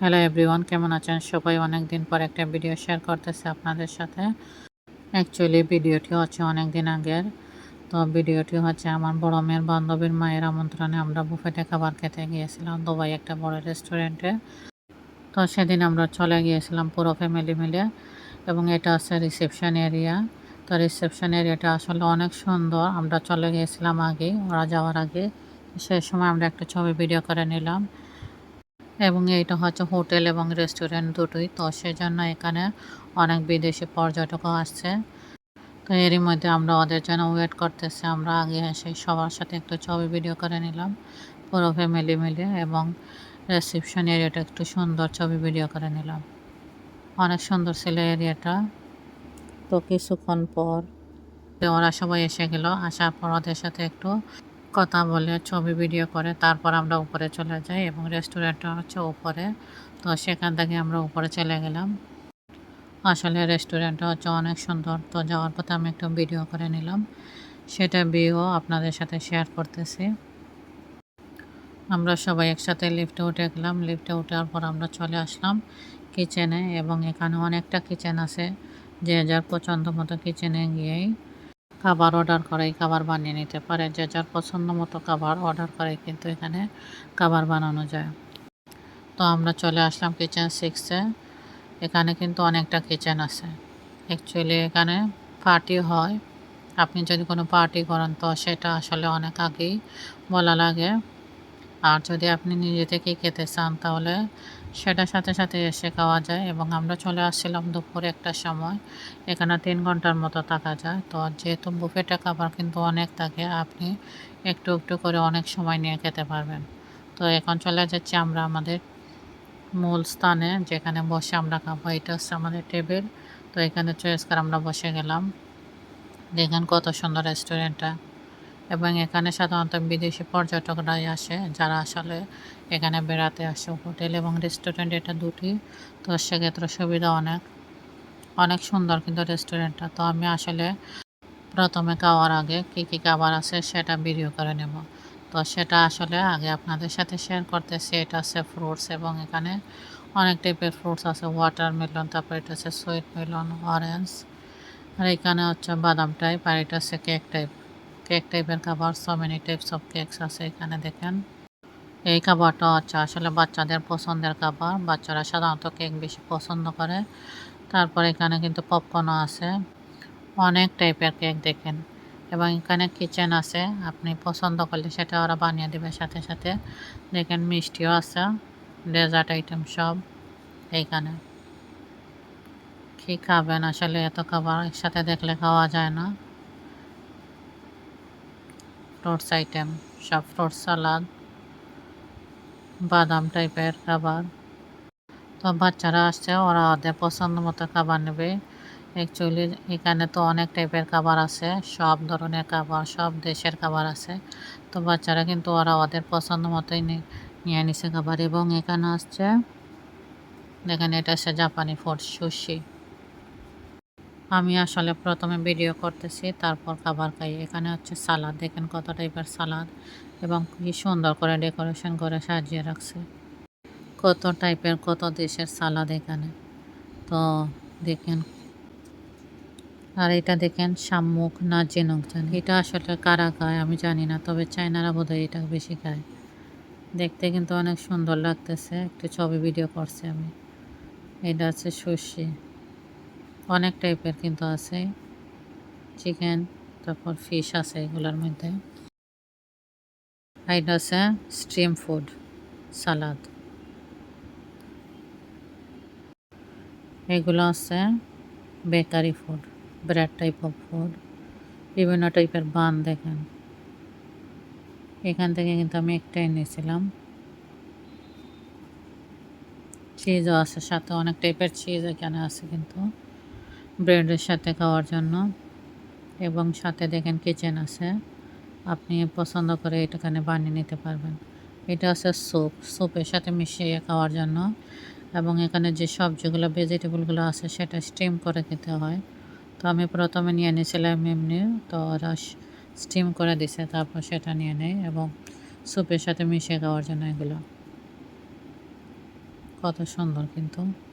Hello everyone কেমন আছেন? সবাই অনেক দিন পর একটা ভিডিও শেয়ার করতেছে আপনাদের সাথে। অ্যাকচুয়ালি ভিডিওটি হচ্ছে অনেক দিন আগের। তো ভিডিওটি হচ্ছে আমার বড় মেয়ের বান্ধবীর মায়ের আমন্ত্রণে আমরা বুফেটে খাবার খেতে গিয়েছিলাম, দুবাই একটা বড় রেস্টুরেন্টে তো সেদিন আমরা চলে গিয়েছিলাম পুরো ফ্যামিলি মিলে এবং এটা হচ্ছে রিসেপশন এরিয়া তো রিসেপশন এরিয়াটা আসলে অনেক সুন্দর। আমরা চলে গিয়েছিলাম আগে ওরা যাওয়ার আগে। সেই সময় আমরা একটা ছবি ভিডিও করে নিলাম। এবং এইটা হচ্ছে হোটেল এবং রেস্টুরেন্ট দুটোই। তো সেজন্য এখানে অনেক বিদেশি পর্যটকও আসছে। তো এরই মধ্যে আমরা ওদের জন্য ওয়েট করতেছি। আমরা আগে এসে সবার সাথে একটু ছবি ভিডিও করে নিলাম। পুরো ফ্যামিলি মিলে এবং রিসেপশন এরিয়াটা একটু সুন্দর ছবি ভিডিও করে নিলাম। অনেক সুন্দর ছিল এরিয়াটা তো কিছুক্ষণ পর ওরা সবাই এসে গেল। আসার পর ওদের সাথে একটু কথা বলে, ছবি ভিডিও করে, তারপর আমরা উপরে চলে যাই এবং রেস্টুরেন্টটা হচ্ছে উপরে। তো সেখান থেকে আমরা উপরে চলে গেলাম। আসলে রেস্টুরেন্টটা হচ্ছে অনেক সুন্দর। তো যাওয়ার পথে আমি একটু ভিডিও করে নিলাম। সেটা ভিডিও আপনাদের সাথে শেয়ার করতেছি। আমরা সবাই একসাথে লিফটে উঠে গেলাম। লিফটে উঠার পর আমরা চলে আসলাম কিচেনে এবং এখানে অনেকটা কিচেন আছে। যে যার পছন্দ মতো কিচেনে গিয়েই খাবার অর্ডার করে খাবার বানিয়ে নিতে পারে। যে যার পছন্দ মতো খাবার অর্ডার করে, কিন্তু এখানে খাবার বানানো যায়। তো আমরা চলে আসলাম কিচেন সিক্সে এখানে কিন্তু অনেকটা কিচেন আছে। অ্যাকচুয়ালি এখানে পার্টি হয়। আপনি যদি কোনো পার্টি করেন, তো সেটা আসলে অনেক আগেই বলা লাগে। আর যদি আপনি নিজে থেকেই খেতে চান, তাহলে সেটার সাথে সাথে এসে খাওয়া যায় এবং আমরা চলে আসছিলাম দুপুর একটা সময়। এখানে তিন ঘণ্টার মতো থাকা যায়। তো যেহেতু বুফেটা খাবার কিন্তু অনেক থাকে, আপনি একটু একটু করে অনেক সময় নিয়ে খেতে পারবেন। তো এখন চলে যাচ্ছি আমরা আমাদের মূল স্থানে, যেখানে বসে আমরা খাব। এটা হচ্ছে আমাদের টেবিল। তো এখানে চয়েস করে আমরা বসে গেলাম। দেখেন কত সুন্দর রেস্টুরেন্টটা। এবং এখানে সাধারণত বিদেশি পর্যটকরাই আসে, যারা আসলে এখানে বেড়াতে আসে। হোটেল এবং রেস্টুরেন্ট এটা দুটি, তো সেক্ষেত্রে সুবিধা অনেক অনেক সুন্দর কিন্তু রেস্টুরেন্টটা। তো আমি আসলে প্রথমে খাওয়ার আগে কী কী খাবার আছে সেটা ভিডিও করে নেব। তো সেটা আসলে আগে আপনাদের সাথে শেয়ার করতেছি। এটা আছে ফ্রুটস এবং এখানে অনেক টাইপের ফ্রুটস আছে। ওয়াটার মেলন তারপর এটা আছে সুইট মেলন অরেঞ্জ, আর এখানে হচ্ছে বাদাম টাইপ, আর এটা হচ্ছে কেক টাইপ। কেক টাইপের খাবার so many types of cakes আছে এখানে, দেখেন। এই খাবারটা হচ্ছে আসলে বাচ্চাদের পছন্দের খাবার। বাচ্চারা সাধারণত কেক বেশি পছন্দ করে। তারপর এখানে কিন্তু পপকর্নও আছে। অনেক টাইপের কেক, দেখেন। এবং এখানে কিচেন আছে। আপনি পছন্দ করলে সেটা ওরা বানিয়ে দেবে সাথে সাথে। দেখেন মিষ্টিও আছে। ডেজার্ট আইটেম সব এইখানে। কী খাবেন আসলে এত খাবার? একসাথে দেখলে খাওয়া যায় না। ফ্রুটস আইটেম, সব ফ্রুট সালাদ, বাদাম টাইপের খাবার। তো বাচ্চারা আসছে, ওরা ওদের পছন্দ মতো খাবার নেবে। অ্যাকচুয়ালি এখানে তো অনেক টাইপের খাবার আছে, সব ধরনের খাবার, সব দেশের খাবার আছে। তো বাচ্চারা কিন্তু ওরা ওদের পছন্দ মতোই নিয়ে নিছে খাবার। এবং এখানে আসছে, দেখেন এটা হচ্ছে জাপানি ফুড সুশি আমি আসলে প্রথমে ভিডিও করতেছি, তারপর খাবার খাই। এখানে হচ্ছে সালাদ, দেখেন কত টাইপের সালাদ এবং কি সুন্দর করে ডেকোরেশন করে সাজিয়ে রাখছে। কত টাইপের কত দেশের সালাদ এখানে। তো দেখেন, আর এটা দেখেন শামুক না জেনুক জানি। এটা আসলে কারা খায় আমি জানি না, তবে চাইনারা বোধহয় এটা বেশি খায়। দেখতে কিন্তু অনেক সুন্দর লাগতেছে, একটু ছবি ভিডিও করছে আমি। এটা হচ্ছে সুশি। অনেক টাইপের কিন্তু আছে। চিকেন, তারপর ফিশ আছে এগুলোর মধ্যে। এটা আছে স্ট্রিম ফুড সালাদ এগুলো আছে bakery food bread type of food বিভিন্ন টাইপের বান দেখেন। এখান থেকে কিন্তু আমি একটাই নিয়েছিলাম চিজও আছে সাথে, অনেক টাইপের চিজ এখানে আছে কিন্তু। ব্রেডের সাথে খাওয়ার জন্য এবং সাথে দেখেন কিচেন আছে। আপনি পছন্দ করে এটাখানে বানিয়ে নিতে পারবেন। এটা আছে স্যুপ স্যুপের সাথে মিশিয়ে খাওয়ার জন্য এবং এখানে যে সবজিগুলো ভেজিটেবলগুলো আছে সেটা স্টিম করে খেতে হয়। তো আমি প্রথমে নিয়ে নিয়েছিলাম এমনি, তো ওরা স্টিম করে দিছে, তারপর সেটা নিয়ে নেয় এবং স্যুপের সাথে মিশিয়ে খাওয়ার জন্য এগুলো। কত সুন্দর কিন্তু।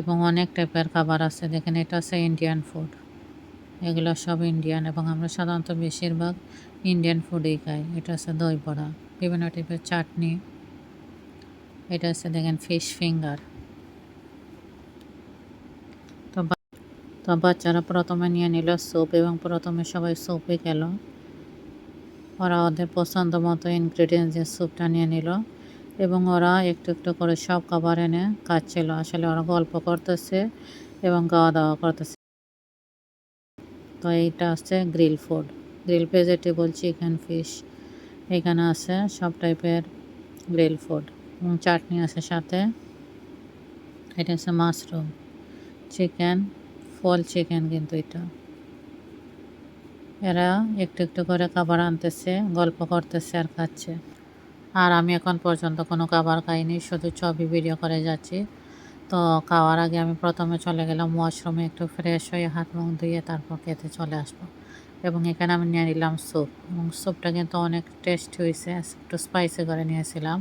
এবং অনেক টাইপের খাবার আছে। দেখেন এটা আছে ইন্ডিয়ান ফুড এগুলো সব ইন্ডিয়ান এবং আমরা সাধারণত বেশিরভাগ ইন্ডিয়ান ফুডই খাই। এটা আছে দই বড়া, বিভিন্ন টাইপের চাটনি। এটা আছে দেখেন ফিশ ফিঙ্গার তো বাচ্চারা প্রথমে নিয়ে নিল স্যুপ এবং প্রথমে সবাই স্যুপই খেল। ওরা ওদের পছন্দ মতো ইনগ্রিডিয়েন্টস দিয়ে স্যুপটা নিয়ে নিল। এবং ওরা একটু একটু করে সব খাবার এনে খাচ্ছিল। আসলে ওরা গল্প করতেছে এবং খাওয়া দাওয়া করতেছে। তো এইটা আছে grill food. Grill vegetable, chicken fish এখানে আছে, সব টাইপের গ্রিল ফুড। এবং চাটনি আছে সাথে। এটা আছে মাশরুম। চিকেন, ফল চিকেন কিন্তু এটা। এরা একটু একটু করে খাবার আনতেছে, গল্প করতেছে আর খাচ্ছে। আর আমি এখন পর্যন্ত কোনো খাবার খাইনি, শুধু ছবি ভিডিও করে যাচ্ছি। তো খাওয়ার আগে আমি প্রথমে চলে গেলাম ওয়াশরুমে একটু ফ্রেশ হয়ে হাত মুখ ধুয়ে তারপর খেতে চলে আসব। এবং এখানে আমি নিয়ে নিলাম স্যুপ এবং স্যুপটা কিন্তু অনেক টেস্ট হয়েছে, একটু স্পাইসি করে নিয়েছিলাম।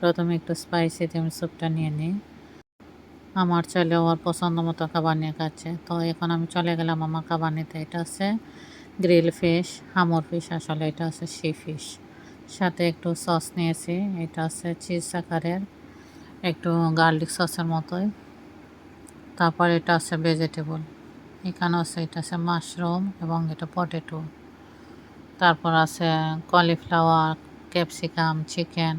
প্রথমে একটু স্পাইসিতে আমি স্যুপটা নিয়ে নিই। আমার ছেলে ওর পছন্দ মতো খাবার নিয়ে খাচ্ছে। তো এখন আমি চলে গেলাম আমার খাবার নিতে। এটা আছে গ্রিল ফিশ হামর ফিশ আসলে এটা আছে সি ফিশ সাথে একটু সস নিয়েছি। এটা আছে চিজ আকারের, একটু গার্লিক সসের মতোই। তারপর এটা আছে ভেজিটেবল এখানে আছে, এটা আছে মাশরুম এবং এটা পটেটো তারপর আছে কলিফ্লাওয়ার ক্যাপসিকাম চিকেন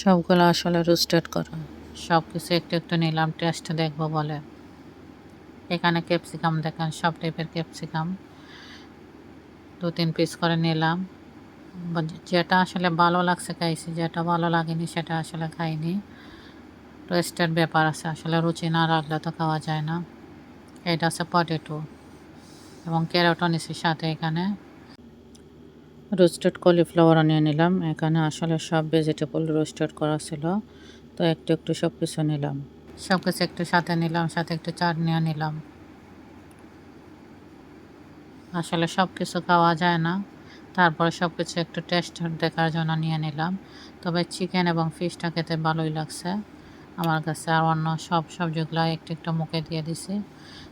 সবগুলো আসলে রোস্টেড করা। সব কিছু একটু একটু নিলাম টেস্ট দেখব বলে। এখানে ক্যাপসিকাম দেখেন, সব টাইপের ক্যাপসিকাম দু তিন পিস করে নিলাম। যেটা আসলে ভালো লাগছে খাইছি, যেটা ভালো লাগেনি সেটা আসলে খাইনি। টেস্টের ব্যাপার আছে, আসলে রুচি না রাখলে তো খাওয়া যায় না। এটা আছে পটেটো এবং ক্যারটও নিছি সাথে এখানে। রোস্টেড কলিফ্লাওয়ারও নিয়ে নিলাম, এখানে আসলে সব ভেজিটেবল রোস্টেড করা ছিল। তো একটু একটু সব কিছু নিলাম। সব কিছু একটু সাথে নিলাম, সাথে একটু চাটনিও নিলাম। আসলে সব কিছু খাওয়া যায় না। তারপরে সব কিছু একটু টেস্ট দেখার জন্য নিয়ে নিলাম। তবে চিকেন এবং ফিশটা খেতে ভালোই লাগছে। আমার কাছে আর অন্য সব সবজিগুলো একটু একটু মুখে দিয়ে দিছি।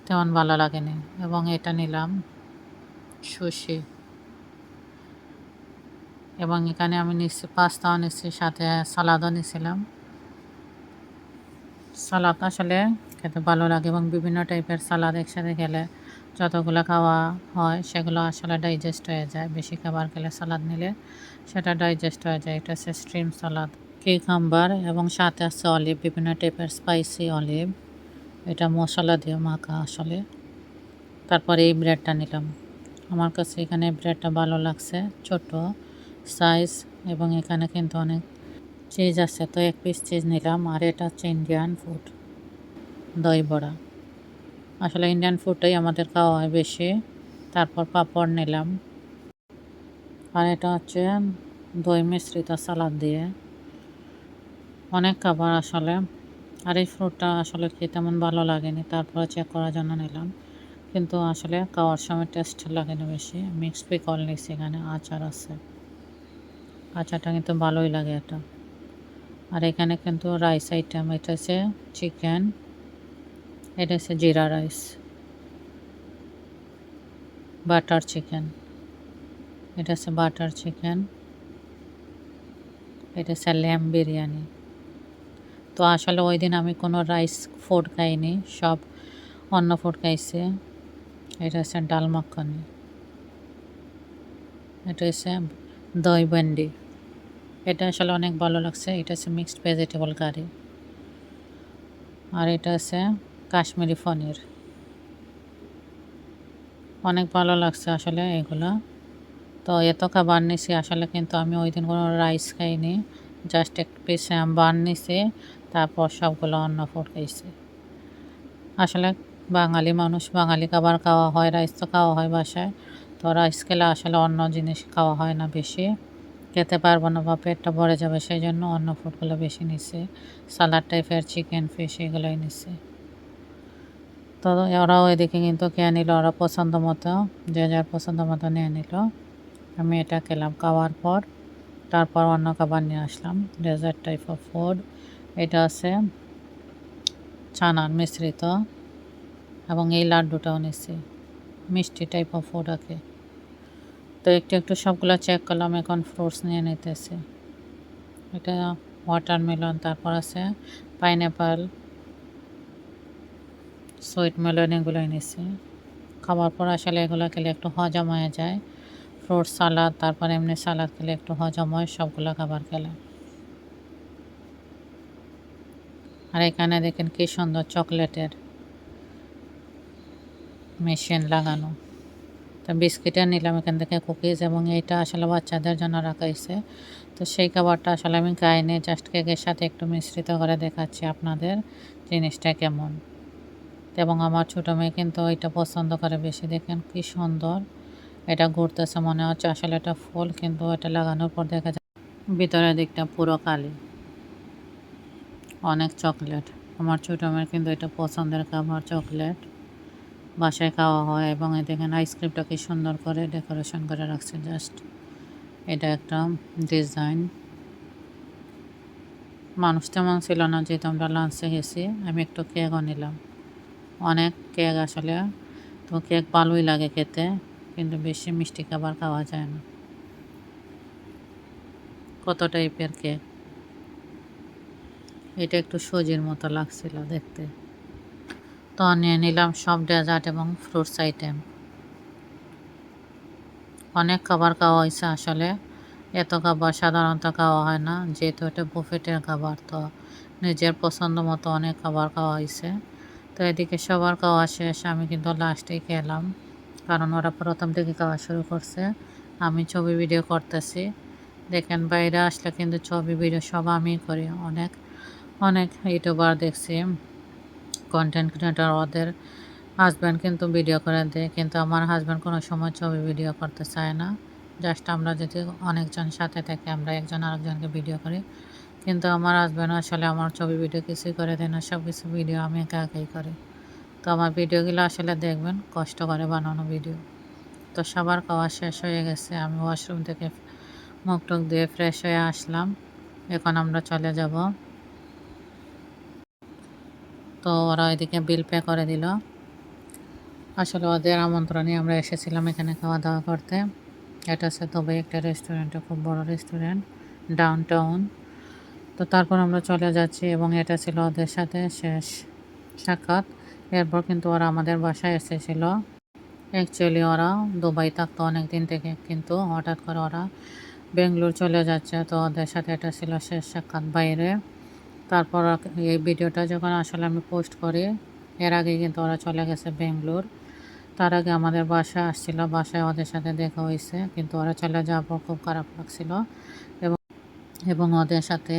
তেমন ভালো লাগেনি। এবং এটা নিলাম সুশি এবং এখানে আমি নিচ্ছি পাস্তাও নিচ্ছি, সাথে সালাদও নিছিলাম সালাদ আসলে খেতে ভালো লাগে এবং বিভিন্ন টাইপের সালাদ একসাথে খেলে যতগুলো খাওয়া হয় সেগুলো আসলে ডাইজেস্ট হয়ে যায়। বেশি খাবার খেলে সালাদ নিলে সেটা ডাইজেস্ট হয়ে যায়। এটা হচ্ছে স্ট্রিম সালাদ। কিউকাম্বার এবং সাথে আছে অলিভ বিভিন্ন টাইপের স্পাইসি অলিভ এটা মশলা দিয়ে মাখা আসলে। তারপরে এই ব্রেডটা নিলাম। আমার কাছে এখানে ব্রেডটা ভালো লাগছে। ছোট সাইজ এবং এখানে কিন্তু অনেক চিজ আছে। তো এক পিস চিজ নিলাম। আর এটা হচ্ছে ইন্ডিয়ান ফুড দই বড়া। আসলে ইন্ডিয়ান ফুডটাই আমাদের খাওয়া হয় বেশি। তারপর পাঁপড় নিলাম। আর এটা হচ্ছে দই মিশ্রিত সালাদ দিয়ে। অনেক খাবার আসলে। আর এই ফ্রুটটা আসলে খেতে তেমন ভালো লাগেনি। তারপরে চেক করার জন্য নিলাম। কিন্তু আসলে খাওয়ার সময় টেস্ট লাগেনি বেশি। মিক্সড পিকল নিছি এখানে, আচার আছে। আচারটা কিন্তু ভালোই লাগে এটা। আর এখানে কিন্তু রাইস আইটেম এটা হচ্ছে চিকেন এটা হচ্ছে জিরা রাইস। Butter chicken. এটা হচ্ছে বাটার চিকেন। এটা হচ্ছে ল্যাম বিরিয়ানি। তো আসলে ওই দিন আমি কোনো রাইস ফুড খাইনি, সব অন্য ফুড খাইছে। এটা হচ্ছে ডাল মাখানি। এটা হচ্ছে দই ভেন্ডি। এটা আসলে অনেক ভালো লাগছে। এটা হচ্ছে মিক্সড ভেজিটেবল কারি আর এটা হচ্ছে কাশ্মীরি পনির। অনেক ভালো লাগছে আসলে এগুলো। তো এত খাবার নিছি আসলে কিন্তু আমি ওই দিন কোনো রাইস খাইনি। জাস্ট এক পিস বান নিছি, তারপর সবগুলো অন্য ফুড খাইছি। আসলে বাঙালি মানুষ, বাঙালি খাবার খাওয়া হয়, রাইস তো খাওয়া হয় বাসায়। তো রাইস খেলে আসলে অন্য জিনিস খাওয়া হয় না বেশি। খেতে পারব না বা পেটটা ভরে যাবে, সেই জন্য অন্য ফুডগুলো বেশি নিচ্ছে সালাড টাইপের চিকেন ফিশ এগুলোই নিচ্ছে তো ওরাও এদিকে কিন্তু খেয়ে নিল, ওরা পছন্দ মতো, যে যার পছন্দ মতো নিয়ে নিল। আমি এটা খেলাম খাওয়ার পর, তারপর অন্য খাবার নিয়ে আসলাম ডেজার্ট টাইপ অফ ফুড এটা আছে চানার মিশ্রিত, এবং এই লাড্ডুটাও নিচ্ছি মিষ্টি টাইপ অফ ওটাকে তো একটু একটু সবগুলো চেক করলাম, এখন ফ্রুটস নিয়ে নিতেছি। এটা ওয়াটারমেলন তারপর আছে পাইনঅ্যাপেল সুইট মেলন এগুলো নিছি খাবার পর আসলে এগুলো খেলে একটু হজম হয়ে যায়। ফ্রুট সালাদ তারপর এমনি সালাদ খেলে একটু হজম হয় সবগুলো খাবার খেলে। আর এখানে দেখেন কি সুন্দর চকলেটের মেশিন লাগানো। তো বিস্কিটে নিলাম এখান থেকে কুকিজ এবং এইটা আসলে বাচ্চাদের জন্য রাখা হয়েছে। তো সেই খাবারটা আসলে আমি গাইনি জাস্ট কেকের সাথে একটু মিশ্রিত করে দেখাচ্ছি আপনাদের জিনিসটা কেমন। এবং আমার ছোটো মেয়ে কিন্তু এটা পছন্দ করে বেশি। দেখেন কি সুন্দর। এটা ঘুরতেছে মনে হচ্ছে আসলে এটা ফুল, কিন্তু এটা লাগানোর পর দেখা যায় ভিতরের দিকটা পুরো কালি। অনেক চকলেট। আমার ছোটো মেয়ের কিন্তু এটা পছন্দের খাবার চকলেট। বাসায় খাওয়া হয় এবং দেখেন আইসক্রিমটা কি সুন্দর করে ডেকোরেশন করে রাখছে জাস্ট এটা একটা ডিজাইন মানুষ তেমন ছিল না যেহেতু আমরা লাঞ্চে গেছি, আমি একটু কেকও নিলাম। অনেক কেক আসলে। তো কেক ভালোই লাগে খেতে, কিন্তু বেশি মিষ্টি খাবার খাওয়া যায় না। কত টাইপের কেক? এটা একটু সজির মতো লাগছিল দেখতে। তো নিয়ে নিলাম সব ডেজার্ট এবং ফ্রুটস আইটেম। অনেক খাবার খাওয়া হয়েছে আসলে। এত খাবার সাধারণত খাওয়া হয় না, যেহেতু এটা বুফেটের খাবার, তো নিজের পছন্দ মতো অনেক খাবার খাওয়া হয়েছে। তো এদিকে সবার খাওয়া শেষ, আমি কিন্তু লাস্টেই খেলাম। কারণ ওরা প্রথম থেকে খাওয়া শুরু করছে। আমি ছবি ভিডিও করতেছি। দেখেন, বাইরে আসলে কিন্তু ছবি ভিডিও সব আমি করি। অনেক অনেক ইউটিউবার দেখছি কন্টেন্ট ক্রিয়েটার ওদের। হাজব্যান্ড কিন্তু ভিডিও করে দেয়, কিন্তু আমার হাজব্যান্ড কোনো সময় ছবি ভিডিও করতে চায় না। জাস্ট আমরা যদি অনেকজন সাথে থাকি, আমরা একজন আরেকজনকে ভিডিও করি। কিন্তু আমার হাজব্যান্ড আসলে আমার ছবি ভিডিও কিছুই করে দেয় না সব কিছু ভিডিও আমি একা একাই করি। তো আমার ভিডিওগুলো আসলে দেখবেন, কষ্ট করে বানানো ভিডিও তো সবার খাওয়া শেষ হয়ে গেছে, আমি ওয়াশরুম থেকে মুখ টুক দিয়ে ফ্রেশ হয়ে আসলাম। এখন আমরা চলে যাব। তো ওরা ওইদিকে বিল পে করে দিল। আসলে ওদের আমন্ত্রণে আমরা এসেছিলাম এখানে খাওয়া দাওয়া করতে। এটা হচ্ছে দুবাই একটা রেস্টুরেন্টে খুব বড় রেস্টুরেন্ট ডাউন টাউন তো তারপর আমরা চলে যাচ্ছি এবং এটা ছিল ওদের সাথে শেষ সাক্ষাৎ। এরপর কিন্তু ওরা আমাদের বাসায় এসেছিল। অ্যাকচুয়ালি ওরা দুবাই থাকতো অনেক দিন থেকে, কিন্তু হঠাৎ করে ওরা বেঙ্গলোর চলে যাচ্ছে। তো ওদের সাথে এটা ছিল শেষ সাক্ষাৎ বাইরে। তারপর এই ভিডিওটা যখন আসলে আমি পোস্ট করি, এর আগে কিন্তু ওরা চলে গেছে বেঙ্গলোর। তার আগে আমাদের বাসায় আসছিল, বাসায় ওদের সাথে দেখা হয়েছে, কিন্তু ওরা চলে যাওয়ার পর খুব খারাপ লাগছিল। এবং এবং ওদের সাথে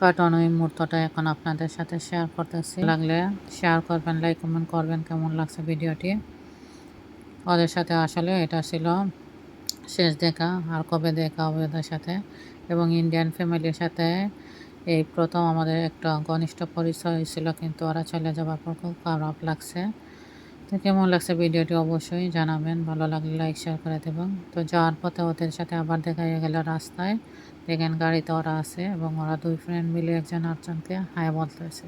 কাটানো এই মুহূর্তটা এখন আপনাদের সাথে শেয়ার করতেছি। লাগলে শেয়ার করবেন লাইক কমেন্ট করবেন কেমন লাগছে ভিডিওটি ওদের সাথে আসলে এটা ছিল শেষ দেখা আর কবে দেখা হবে ওদের সাথে। এবং ইন্ডিয়ান ফ্যামিলির সাথে এই প্রথম আমাদের একটা ঘনিষ্ঠ পরিচয় হয়েছিল, কিন্তু ওরা চলে যাওয়ার পর খুব খারাপ লাগছে। তো কেমন লাগছে ভিডিওটি অবশ্যই জানাবেন। ভালো লাগলে লাইক শেয়ার করে দেবেন। তো যাওয়ার পথে ওদের সাথে আবার দেখা হয়ে গেল রাস্তায়। দেখেন গাড়িতে ওরা আছে এবং ওরা দুই ফ্রেন্ড মিলে একজন আরেকজনকে হাই বলতেছে।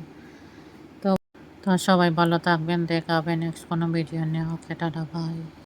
তো তো সবাই ভালো থাকবেন দেখাবেন নেক্সট কোনো ভিডিও নিয়ে। ওকে, টাটা বাই